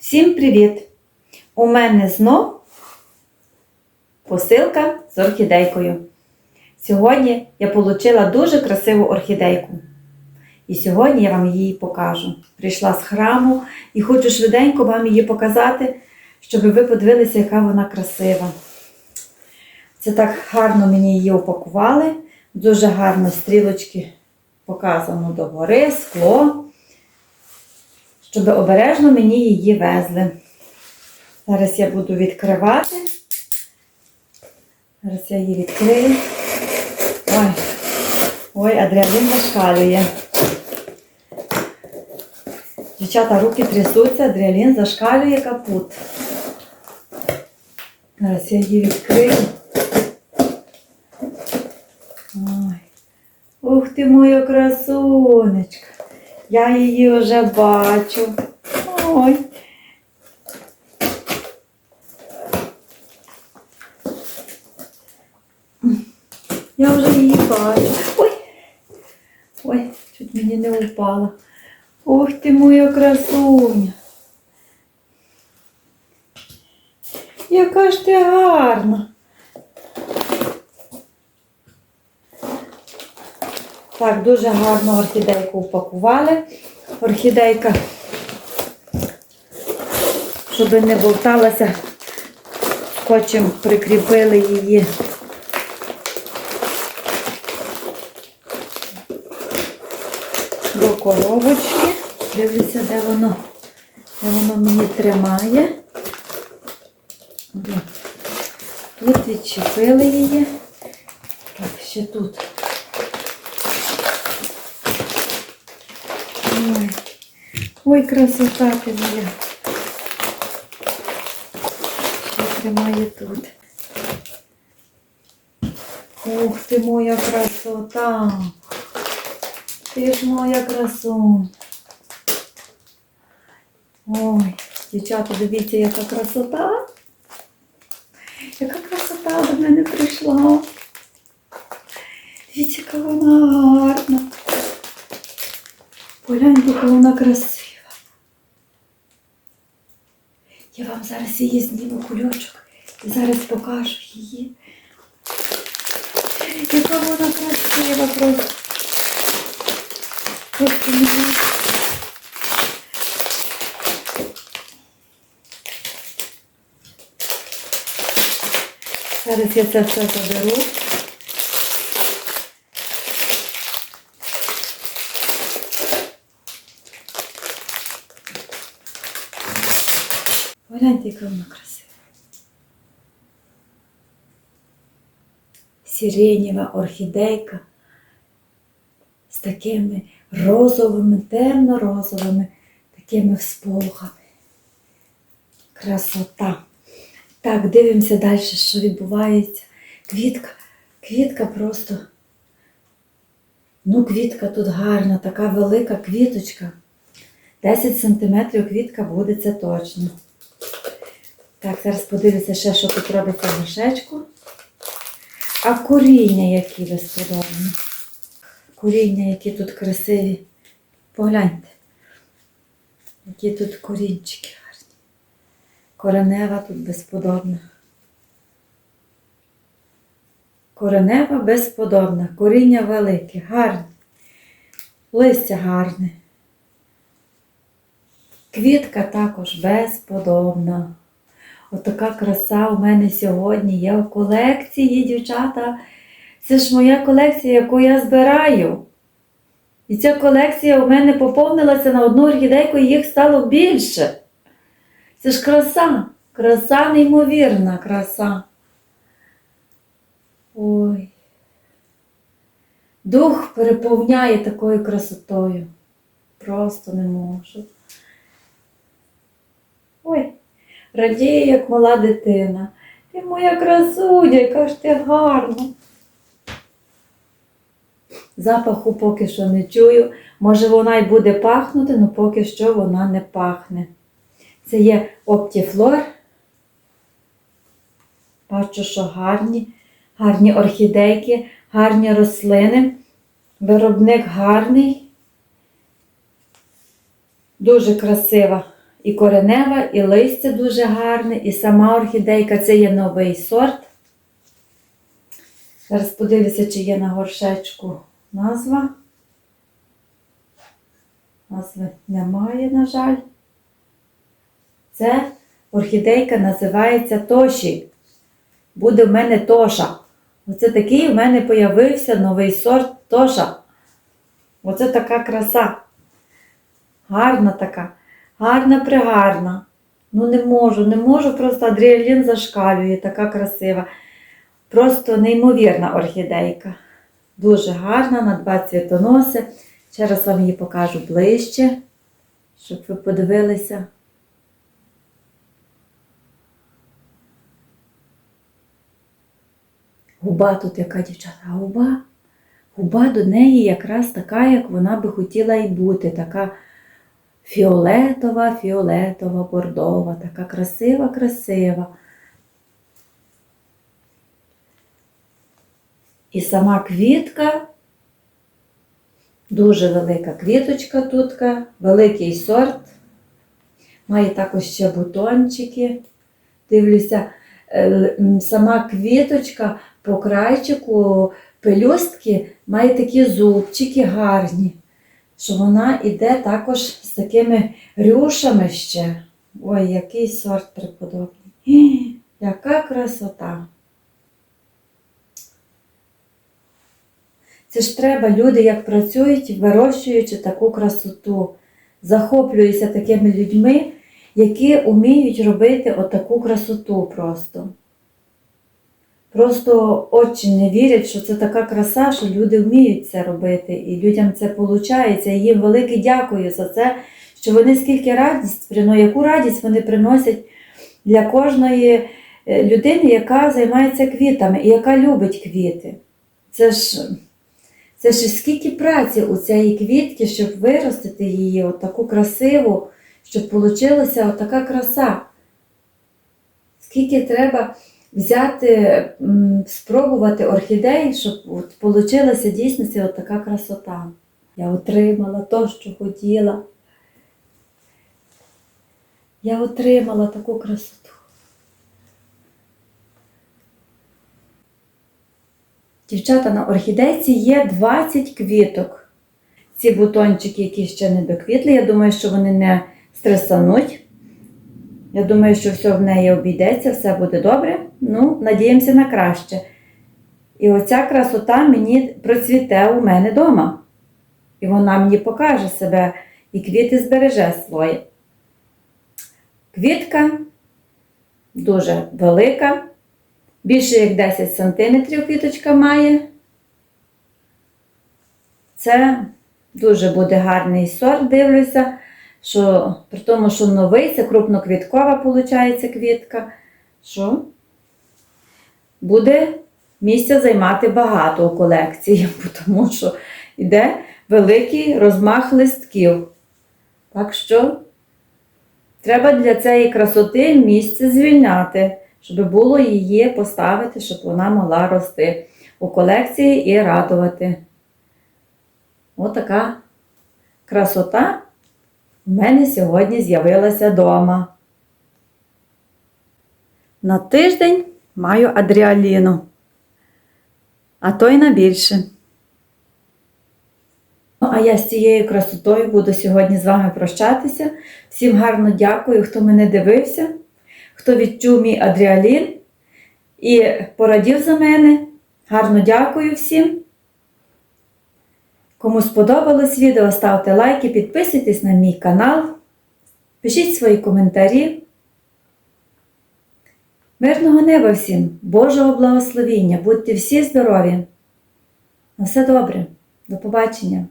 Всім привіт! У мене знов посилка з орхідейкою. Сьогодні я отримала дуже красиву орхідейку. І сьогодні я вам її покажу. Прийшла з храму і хочу швиденько вам її показати, щоб ви подивилися, яка вона красива. Це так гарно мені її упакували. Дуже гарно стрілочки показано догори, скло щоб обережно мені її везли. Зараз я буду відкривати. Зараз я її відкрию. Ой, ой, адреналін зашкалює. Дівчата, руки трясуться, адреналін зашкалює капут. Зараз я її відкрию. Ой. Ух ти моя красунечка. Я її вже бачу. Ой. Я вже її бачу. Ой. Ой, чуть мені не упала. Ух ти моя красуня. Яка ж ти гарна. Так, дуже гарно орхідейку упакували. Орхідейка, щоб не болталася, скотчем прикріпили її. До коробочки. Дивлюся, де воно, де воно мені тримає. Тут відчепили її. Так, ще тут. Ой, ой, красота моя. Що тримає тут? Ух ти моя красота. Ти ж моя красуня. Ой, дівчата, дивіться, яка красота. Яка красота до мене прийшла. Дивіться, яка вона гарна. Погляньте, яка вона красива. Я вам зараз її зніму кульочок і зараз покажу її. Яка вона красива просто. Зараз я це все заберу. Гляньте, яка вона красива. Сиренєва орхідейка з такими розовими, темно-розовими, такими всполохами. Красота. Так, дивимося далі, що відбувається. Квітка, квітка просто. Ну, квітка тут гарна, така велика квіточка. 10 см квітка буде, це точно. Так, зараз подивлюся ще, що тут робиться в мішечку. А коріння які безподобні. Коріння, які тут красиві. Погляньте. Які тут корінчики гарні. Коренева тут безподобна. Коренева безподобна. Коріння велике, гарне. Листя гарне. Квітка також безподобна. Отака краса у мене сьогодні є в колекції, дівчата. Це ж моя колекція, яку я збираю. І ця колекція у мене поповнилася на одну орхідейку, і їх стало більше. Це ж краса, краса неймовірна краса. Ой. Дух переповняє такою красотою. Просто не можу. Ой, радію, як мала дитина. Ти моя красуня, яка ж ти гарна. Запаху поки що не чую. Може вона й буде пахнути, але поки що вона не пахне. Це є Оптіфлор. Бачу, що гарні, гарні орхідейки, гарні рослини. Виробник гарний. Дуже красива і коренева, і листя дуже гарне, і сама орхідейка це є новий сорт. Зараз подивлюся, чи є на горшечку назва. Назви немає, на жаль. Це орхідейка називається Тоші. Буде в мене Тоша. Оце такий в мене появився новий сорт Тоша. Оце така краса. Гарна така, гарна пригарна. Ну не можу, не можу, просто адріалін зашкалює, така красива. Просто неймовірна орхідейка. Дуже гарна, на два цвітоноси. Ще раз вам її покажу ближче, щоб ви подивилися. Губа тут яка дівчата, губа. Губа до неї якраз така, як вона би хотіла і бути. Така фіолетова, фіолетова, бордова, така красива, красива. І сама квітка, дуже велика квіточка тутка, великий сорт. Має також ще бутончики. Дивлюся, е, сама квіточка по крайчику пелюстки має такі зубчики гарні, що вона йде також з такими рюшами ще. Ой, який сорт преподобний. Яка красота! Це ж треба, люди як працюють, вирощуючи таку красоту. Захоплююся такими людьми, які вміють робити отаку красоту просто. Просто очі не вірять, що це така краса, що люди вміють це робити, і людям це виходить. І їм велике дякую за це, що вони скільки радість яку радість вони приносять для кожної е, людини, яка займається квітами і яка любить квіти. Це ж, це ж скільки праці у цієї квітки, щоб виростити її, отаку красиву, щоб вийшла отака краса. Скільки треба взяти, спробувати орхідей, щоб от получилася дійсно от така красота. Я отримала то, що хотіла. Я отримала таку красоту. Дівчата, на орхідейці є 20 квіток. Ці бутончики, які ще не доквітли, я думаю, що вони не стресануть. Я думаю, що все в неї обійдеться, все буде добре. Ну, надіємося на краще. І оця красота мені процвіте у мене вдома. І вона мені покаже себе, і квіти збереже своє. Квітка дуже велика, більше як 10 см квіточка має. Це дуже буде гарний сорт, дивлюся що при тому, що новий, це крупноквіткова виходить квітка, що буде місця займати багато у колекції, тому що йде великий розмах листків. Так що треба для цієї красоти місце звільняти, щоб було її поставити, щоб вона могла рости у колекції і радувати. Отака красота в мене сьогодні з'явилася дома. На тиждень маю адріаліну, а то й на більше. Ну, а я з цією красотою буду сьогодні з вами прощатися. Всім гарно дякую, хто мене дивився, хто відчув мій адріалін і порадів за мене. Гарно дякую всім. Кому сподобалось відео, ставте лайки, підписуйтесь на мій канал, пишіть свої коментарі. Мирного неба всім, Божого благословіння, будьте всі здорові. На все добре, до побачення!